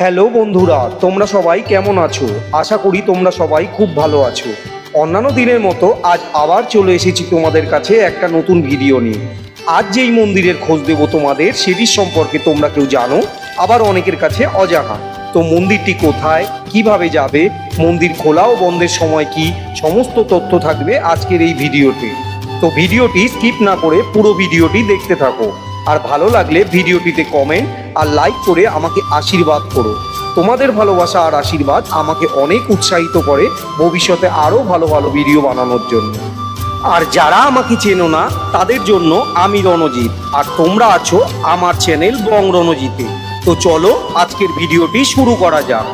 Hello বন্ধুরা, তোমরা সবাই কেমন আছো? আশা করি তোমরা সবাই খুব ভালো আছো। অন্যান্য দিনের মতো আজ আবার চলে এসেছি তোমাদের কাছে একটা নতুন ভিডিও নিয়ে। আজ যেই মন্দিরের খোঁজ দেব তোমাদের সেটির সম্পর্কে তোমরা কেউ জানো? আবার অনেকের কাছে অজানা। তো মন্দিরটি কোথায়? কীভাবে যাবে? মন্দির খোলা ও বন্ধের সময় কি? সমস্ত তথ্য থাকবে আজকের এই ভিডিওতে। তো ভিডিওটি স্কিপ না করে পুরো ভিডিওটি দেখতে থাকো। আর ভালো লাগলে ভিডিওটিতে কমেন্ট আর লাইক করে আমাকে আশীর্বাদ করো। তোমাদের ভালোবাসা আর আশীর্বাদ আমাকে অনেক উৎসাহিত করে ভবিষ্যতে আরও ভালো ভালো ভিডিও বানানোর জন্য। আর যারা আমাকে চেনো না, তাদের জন্য আমি রণজিৎ। আর তোমরা আছো আমার চ্যানেল বং রণজিতে। তো চলো আজকের ভিডিওটি শুরু করা যাক।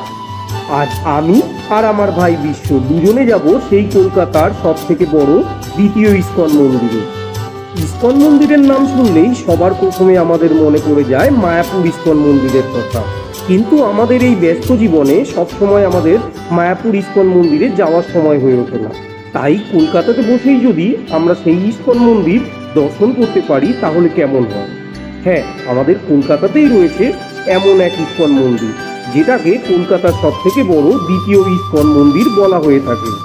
আজ আমি আর আমার ভাই বিশ্ব দুজনে যাব সেই কলকাতার সব থেকে বড় দ্বিতীয় ইস্কন মন্দিরে। ইস্কন মন্দিরের নাম শুনলেই সবার প্রথমে আমাদের মনে পড়ে যায় মায়াপুর ইস্কন মন্দিরের কথা। কিন্তু আমাদের এই ব্যস্ত জীবনে সবসময় আমাদের মায়াপুর ইস্কন মন্দিরে যাওয়ার সময় হয়ে ওঠে না। তাই কলকাতাতে বসেই যদি আমরা সেই ইস্কন মন্দির দর্শন করতে পারি, তাহলে কেমন হয়? হ্যাঁ আমাদের কলকাতাতেই রয়েছে এমন এক ইস্কন মন্দির, যেটাকে কলকাতার সব থেকে বড় দ্বিতীয় ইস্কন মন্দির বলা হয়ে থাকে।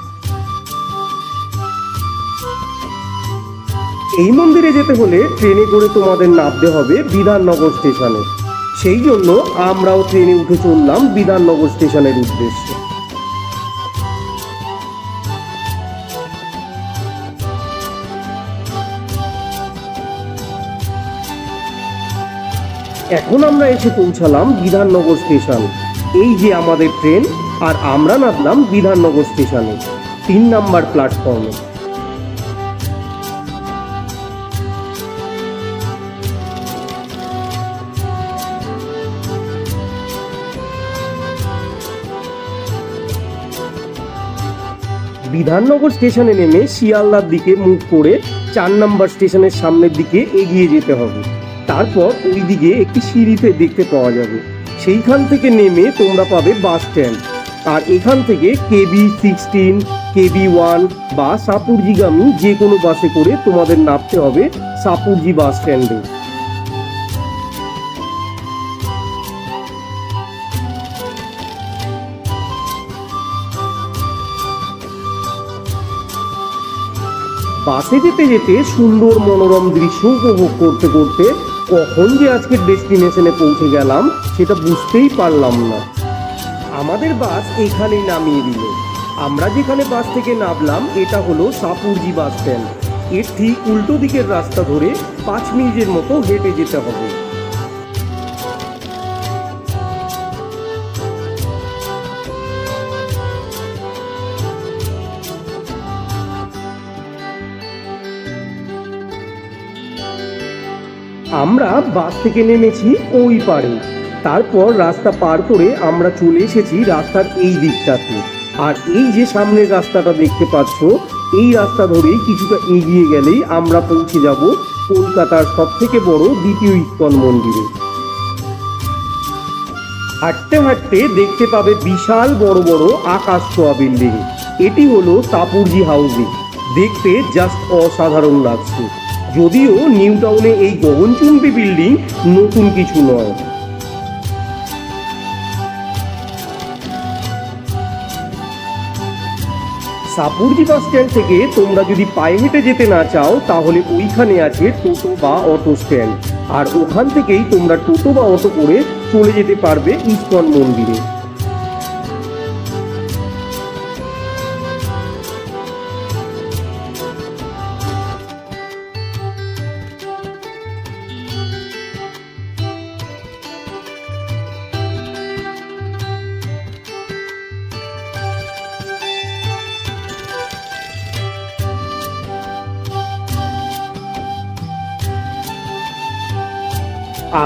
এই মন্দিরে যেতে হলে ট্রেনে করে তোমাদের নামতে হবে বিধাননগর স্টেশনে। সেই জন্য আমরাও ট্রেনে উঠে চললাম বিধাননগর স্টেশনের উদ্দেশ্যে। এখন আমরা এসে পৌঁছালাম বিধাননগর স্টেশন। এই যে আমাদের ট্রেন, আর আমরা নামলাম বিধাননগর স্টেশনে, তিন নাম্বার প্ল্যাটফর্মে। বিধাননগর স্টেশনে নেমে শিয়ালদার দিকে মুখ করে চার নম্বর স্টেশনের সামনের দিকে এগিয়ে যেতে হবে। তারপর ওই দিকে একটি সিঁড়িতে দেখতে পাওয়া যাবে। সেইখান থেকে নেমে তোমরা পাবে বাস স্ট্যান্ড। আর এখান থেকে কেবি সিক্সটিন, কেবি ওয়ান বা সাপুরজিগামী যে কোনো বাসে করে তোমাদের নামতে হবে সাপুরজি বাস স্ট্যান্ডে। বাসে যেতে যেতে সুন্দর মনোরম দৃশ্য উপভোগ করতে করতে কখন যে আজকের ডেস্টিনেশনে পৌঁছে গেলাম, সেটা বুঝতেই পারলাম না। আমাদের বাস এখানেই নামিয়ে দিল। আমরা যেখানে বাস থেকে নামলাম, এটা হলো সাপুরজি বাস স্ট্যান্ড। এর ঠিক উল্টো দিকের রাস্তা ধরে পাঁচ মিনিটের মতো হেঁটে যেতে হবে। আমরা বাস থেকে নেমেছি ওই পারে। তারপর রাস্তা পার করে আমরা চলে এসেছি রাস্তার এই দিকটাতে। আর এই যে সামনের রাস্তাটা দেখতে পাচ্ছ, এই রাস্তা ধরেই কিছুটা এগিয়ে গেলেই আমরা পৌঁছে যাব কলকাতার সব থেকে বড় দ্বিতীয় ইস্কন মন্দিরে। হাঁটতে হাঁটতে দেখতে পাবে বিশাল বড় বড় আকাশ ছোঁয়া বিল্ডিং। এটি হলো সাপুরজি হাউজিং। দেখতে জাস্ট অসাধারণ লাগছে। যদিও নিউ টাউনে এই গগনচুম্বী বিল্ডিং নতুন কিছু নয়। সাপুরজি বাস স্ট্যান্ড থেকে তোমরা যদি পায়ে হেঁটে যেতে না চাও, তাহলে ওইখানে আছে টোটো বা অটো স্ট্যান্ড। আর ওখান থেকেই তোমরা টোটো বা অটো করে চলে যেতে পারবে ইস্কন মন্দিরে।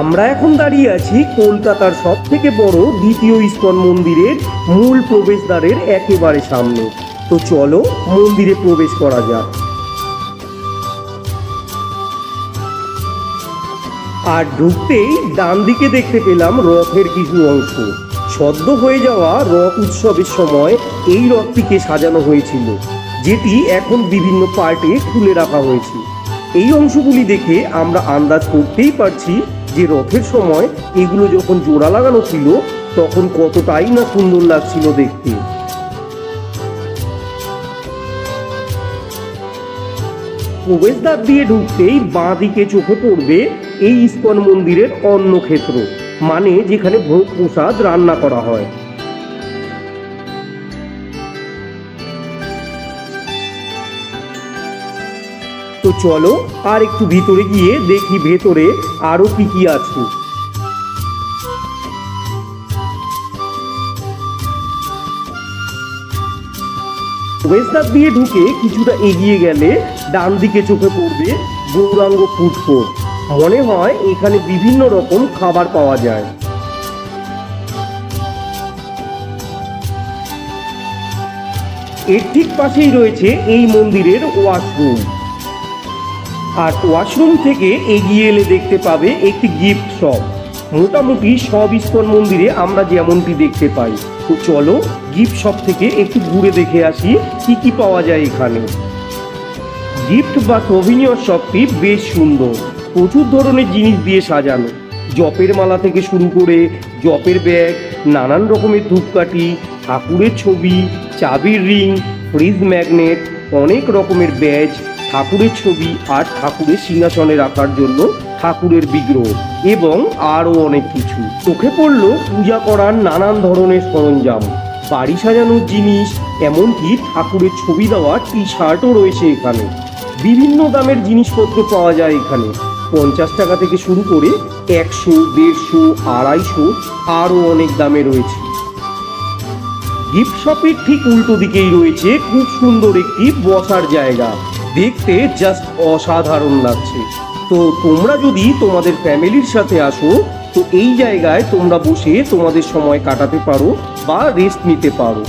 আমরা এখন দাঁড়িয়ে আছি কলকাতার সব থেকে বড় দ্বিতীয় ইস্কন মন্দিরের মূল প্রবেশদ্বারের একেবারে সামনে। তো চলো মন্দিরে প্রবেশ করা যাক। আর ঢুকতেই ডান দিকে দেখতে পেলাম রথের কিছু অংশ। সদ্য হয়ে যাওয়া রথ উৎসবের সময় এই রথটিকে সাজানো হয়েছিল, যেটি এখন বিভিন্ন পার্টে খুলে রাখা হয়েছে। এই অংশগুলি দেখে আমরা আন্দাজ করতেই পারছি যে রথের সময় এগুলো যখন জোড়া লাগানো ছিল, তখন কতটাই না সুন্দর লাগছিল দেখতে। প্রবেশদ্বার দিয়ে ঢুকতেই বাঁ দিকে চোখে পড়বে এই ইস্কন মন্দিরের অন্ন ক্ষেত্র মানে যেখানে ভোগ প্রসাদ রান্না করা হয়। চলো, আর একটু ভিতরে গিয়ে দেখি ভেতরে আরও কি কি আছে। প্রবেশদ্বার দিয়ে ঢুকে কিছুটা এগিয়ে গেলে ডান দিকে চোখে পড়বে গৌরাঙ্গ ফুড মনে হয় এখানে বিভিন্ন রকম খাবার পাওয়া যায়। এর ঠিক পাশেই রয়েছে এই মন্দিরের ওয়াশরুম। আর ওয়াশরুম থেকে এগিয়ে এলে দেখতে পাবে একটি গিফট শপ মোটামুটি সব ইস্কন মন্দিরে আমরা যেমনটি দেখতে পাই। তো চলো গিফট শপ থেকে একটু ঘুরে দেখে আসি কি কি পাওয়া যায় এখানে। গিফট বা সভিনিয়র শপটি বেশ সুন্দর। প্রচুর ধরনের জিনিস দিয়ে সাজানো। জপের মালা থেকে শুরু করে জপের ব্যাগ, নানান রকমের ধূপকাঠি, ঠাকুরের ছবি, চাবির রিং ফ্রিজ ম্যাগনেট অনেক রকমের ব্যাজ ঠাকুরের ছবি আর ঠাকুরের সিংহাসনে রাখার জন্য ঠাকুরের বিগ্রহ এবং আরও অনেক কিছু। চোখে পড়ল পূজা করার নানান ধরনের সরঞ্জাম। বাড়ি সাজানোর জিনিস, এমনকি ঠাকুরের ছবি দেওয়া টি শার্টও রয়েছে এখানে। বিভিন্ন দামের জিনিসপত্র পাওয়া যায় এখানে। পঞ্চাশ টাকা থেকে শুরু করে একশো, দেড়শো, আড়াইশো, আরও অনেক দামে রয়েছে। গিফট শপের ঠিক উল্টো দিকেই রয়েছে খুব সুন্দর একটি বসার জায়গা। দেখতে জাস্ট অসাধারণ লাগছে। তো তোমরা যদি তোমাদের ফ্যামিলির সাথে আসো, তো এই জায়গায় তোমরা বসে তোমাদের সময় কাটাতে পারো বা রেস্ট নিতে পারো।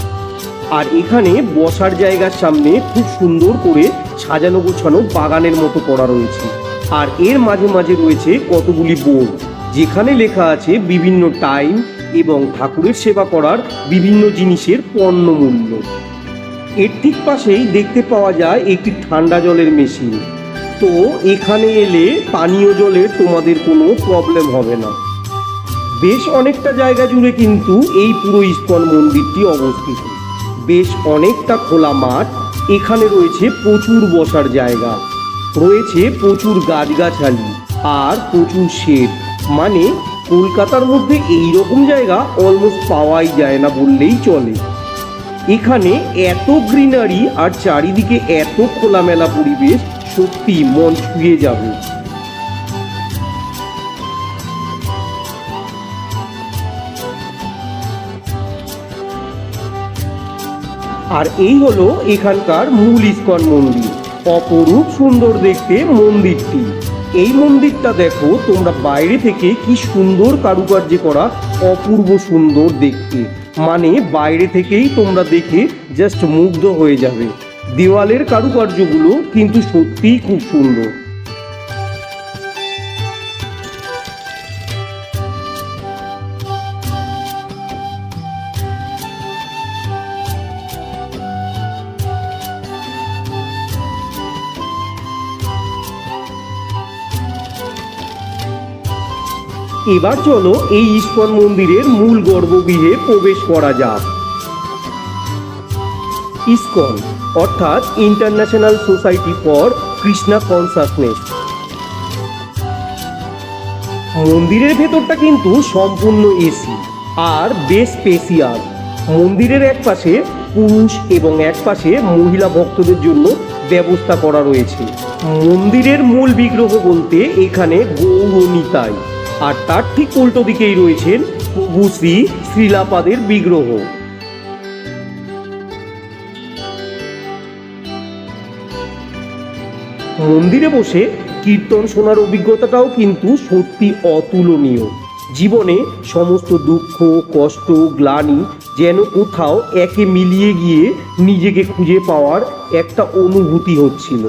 আর এখানে বসার জায়গার সামনে খুব সুন্দর করে সাজানো গোছানো বাগানের মতো করা রয়েছে। আর এর মাঝে মাঝে রয়েছে কতগুলি বোর্ড, যেখানে লেখা আছে বিভিন্ন টাইম এবং ঠাকুরের সেবা করার বিভিন্ন জিনিসের পণ্য মূল্য এর ঠিক পাশেই দেখতে পাওয়া যায় একটি ঠান্ডা জলের মেশিন। তো এখানে এলে পানীয় জলের তোমাদের কোনো প্রবলেম হবে না। বেশ অনেকটা জায়গা জুড়ে কিন্তু এই পুরো ইস্কন মন্দিরটি অবস্থিত। বেশ অনেকটা খোলা মাঠ। এখানে রয়েছে প্রচুর বসার জায়গা। রয়েছে প্রচুর গাছগাছালি আর প্রচুর শেড। মানে কলকাতার মধ্যে এই রকম জায়গা অলমোস্ট পাওয়াই যায় না বললেই চলে। এখানে এত গ্রিনারি আর চারিদিকে এত খোলামেলা পরিবেশ, সত্যি মন ছুঁয়ে যাবে। আর এই হলো এখানকার মূল ইস্কন মন্দির। অপরূপ সুন্দর দেখতে মন্দিরটি। এই মন্দিরটা দেখো, তোমরা বাইরে থেকে কি সুন্দর কারুকার্য করা অপূর্ব সুন্দর দেখতে। মানে বাইরে থেকেই তোমরা দেখে জাস্ট মুগ্ধ হয়ে যাবে। দেওয়ালের কারুকার্যগুলো কিন্তু সত্যিই খুব সুন্দর। এবার চলো এই ইস্কন মন্দিরের মূল গর্ভগৃহে প্রবেশ করা যাক। ইস্কন, অর্থাৎ international society for Krishna consciousness. মন্দিরের ভেতরটা কিন্তু সম্পূর্ণ এসি, আর বেশ স্পেসিয়াস মন্দিরের এক পাশে পুরুষ এবং এক পাশে মহিলা ভক্তদের জন্য ব্যবস্থা করা রয়েছে। মন্দিরের মূল বিগ্রহ বলতে এখানে গৌরনিতাই আর তার ঠিক উল্টো দিকেই রয়েছেন প্রভু শ্রী শ্রীলাপাদের বিগ্রহ। মন্দিরে বসে কীর্তন শোনার অভিজ্ঞতাটাও কিন্তু সত্যি অতুলনীয়। জীবনে সমস্ত দুঃখ, কষ্ট, গ্লানি যেন কোথাও একে মিলিয়ে গিয়ে নিজেকে খুঁজে পাওয়ার একটা অনুভূতি হচ্ছিল।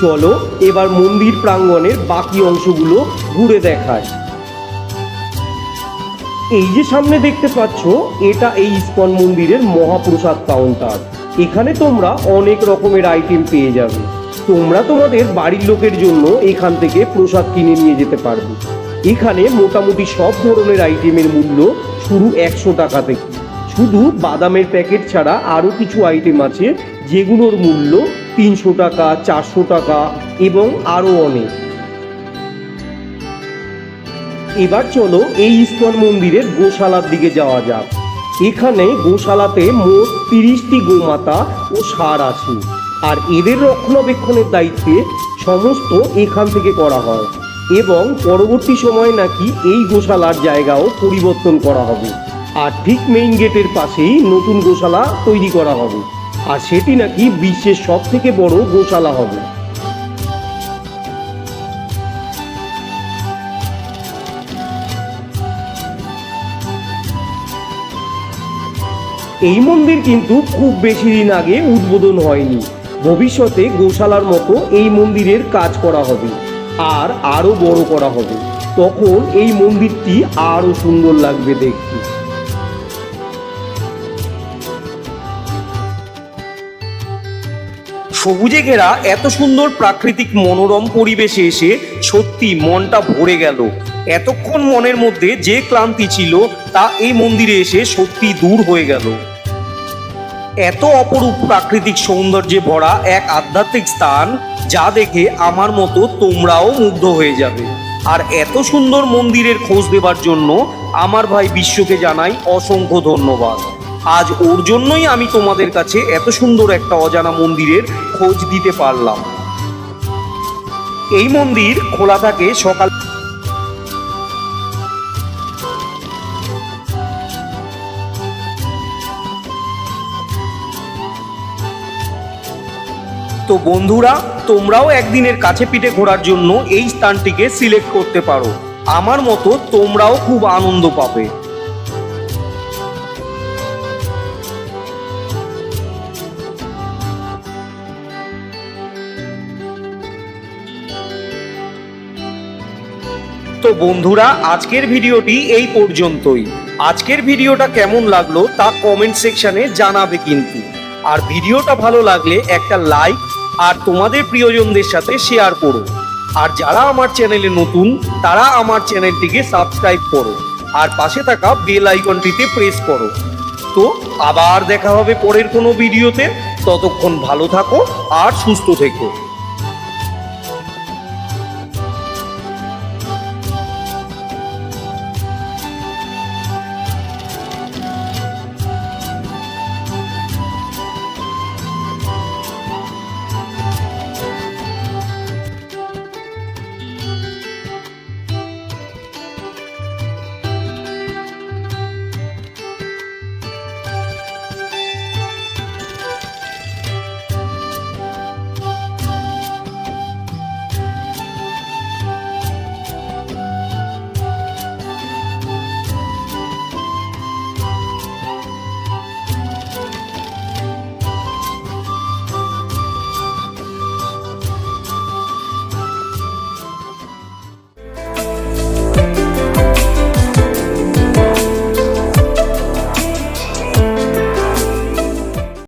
চলো এবার মন্দির প্রাঙ্গণের বাকি অংশগুলো ঘুরে দেখায়। এই যে সামনে দেখতে পাচ্ছ, এটা এই ইস্কন মন্দিরের মহাপ্রসাদ কাউন্টার। এখানে তোমরা অনেক রকমের আইটেম পেয়ে যাবে। তোমরা তোমাদের বাড়ির লোকের জন্য এখান থেকে প্রসাদ কিনে নিয়ে যেতে পারবে। এখানে মোটামুটি সব ধরনের আইটেমের মূল্য শুরু একশো টাকা থেকে। শুধু বাদামের প্যাকেট ছাড়া আরও কিছু আইটেম আছে, যেগুলোর মূল্য তিনশো টাকা, চারশো টাকা এবং আরও অনেক। এবার চলো এই ইস্কন মন্দিরের গোশালার দিকে যাওয়া যাক। এখানে গোশালাতে মোট তিরিশটি গোমাতা ও ষাঁড় আছে। আর এদের রক্ষণাবেক্ষণের দায়িত্বে সমস্ত এখান থেকে করা হয় এবং পরবর্তী সময় নাকি এই গোশালার জায়গাও পরিবর্তন করা হবে। আর ঠিক মেইন গেটের পাশেই নতুন গোশালা তৈরি করা হবে। আর সেটি নাকি বিশ্বের সব থেকে বড় গোশালা হবে। এই মন্দির কিন্তু খুব বেশি দিন আগে উদ্বোধন হয়নি। ভবিষ্যতে গোশালার মতো এই মন্দিরের কাজ করা হবে আর আরও বড় করা হবে। তখন এই মন্দিরটি আরও সুন্দর লাগবে দেখতে। সবুজে ঘেরা এত সুন্দর প্রাকৃতিক মনোরম পরিবেশে এসে সত্যি মনটা ভরে গেল। এতক্ষণ মনের মধ্যে যে ক্লান্তি ছিল তা এই মন্দিরে এসে সত্যি দূর হয়ে গেল। এত অপরূপ প্রাকৃতিক সৌন্দর্যে ভরা এক আধ্যাত্মিক স্থান যা দেখে আমার মতো তোমরাও মুগ্ধ হয়ে যাবে। আর এত সুন্দর মন্দিরের খোঁজ দেবার জন্য আমার ভাই বিশ্বকে জানাই অসংখ্য ধন্যবাদ। আজ ওর জন্যই আমি তোমাদের কাছে এত সুন্দর একটা অজানা মন্দিরের খোঁজ দিতে পারলাম। এই মন্দির খোলা থাকে সকাল তো বন্ধুরা, তোমরাও একদিনের কাছে পিঠে ঘোরার জন্য এই স্থানটিকে সিলেক্ট করতে পারো। আমার মতো তোমরাও খুব আনন্দ পাবে। তো বন্ধুরা, আজকের ভিডিওটি এই পর্যন্তই। আজকের ভিডিওটা কেমন লাগল তা কমেন্ট সেকশনে জানাবে কিন্তু। আর ভিডিওটা ভালো লাগলে একটা লাইক আর তোমাদের প্রিয়জনদের সাথে শেয়ার করো। আর যারা আমার চ্যানেলে নতুন, তারা আমার চ্যানেলটিকে সাবস্ক্রাইব করো। আর পাশে থাকা বেল আইকনটিতে প্রেস করো। তো আবার দেখা হবে পরের কোনো ভিডিওতে ততক্ষণ ভালো থাকো আর সুস্থ থেকো।